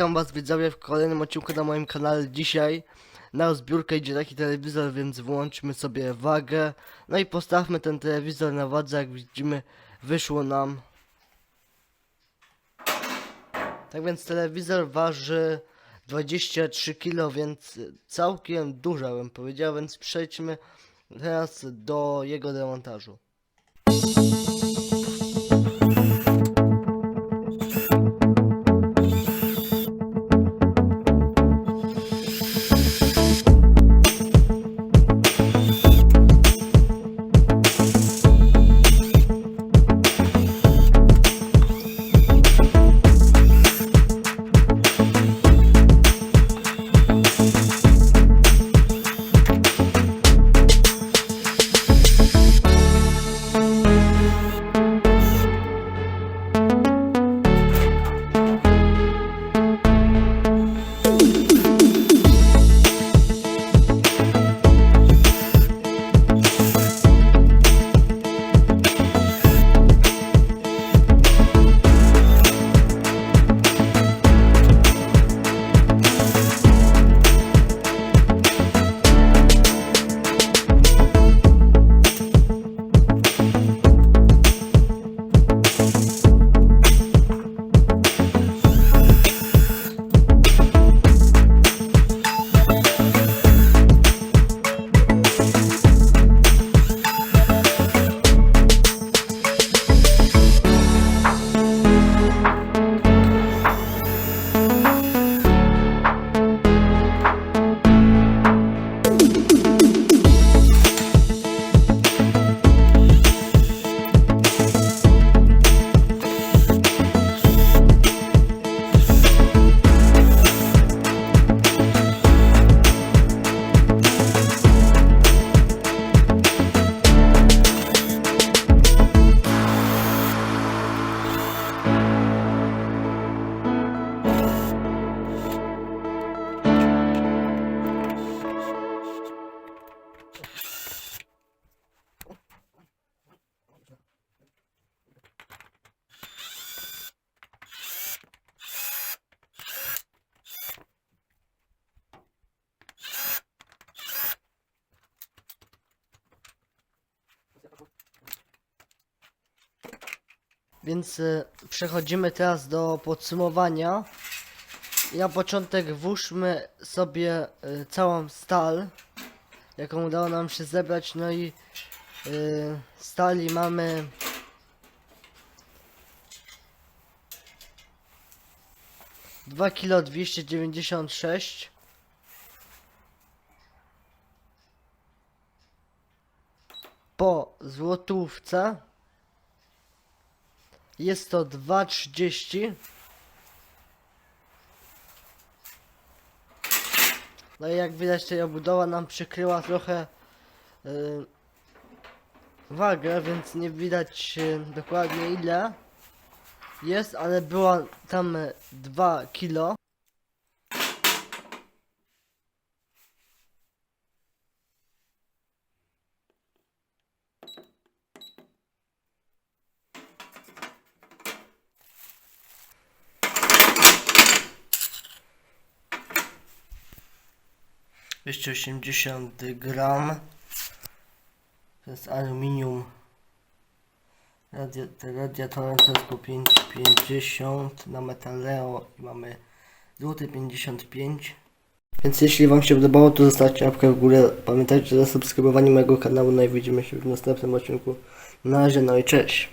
Witam was widzowie w kolejnym odcinku na moim kanale. Dzisiaj na zbiórkę idzie taki telewizor, więc włączmy sobie wagę. No i postawmy ten telewizor na wadze, jak widzimy wyszło nam. Tak więc telewizor waży 23 kg, więc całkiem dużo bym powiedział, więc przejdźmy teraz do jego demontażu. Więc y, przechodzimy teraz do podsumowania. Na początek włóżmy sobie y, całą stal, jaką udało nam się zebrać. No i y, stali mamy dwa kilo dwieście dziewięćdziesiąt sześć. Po złotówce jest to 2,30. No i jak widać tutaj obudowa nam przykryła trochę yy, wagę, więc nie widać yy, dokładnie ile jest, ale była tam 2 kilo. Dwieście osiemdziesiąt gram. To jest aluminium. Radia, te radiatory to jest po 5,50 na metaleo i mamy złoty 55. Więc jeśli Wam się podobało, to zostawcie łapkę w górę. Pamiętajcie o zasubskrybowaniu mojego kanału. No i widzimy się w następnym odcinku. Na razie, no i cześć.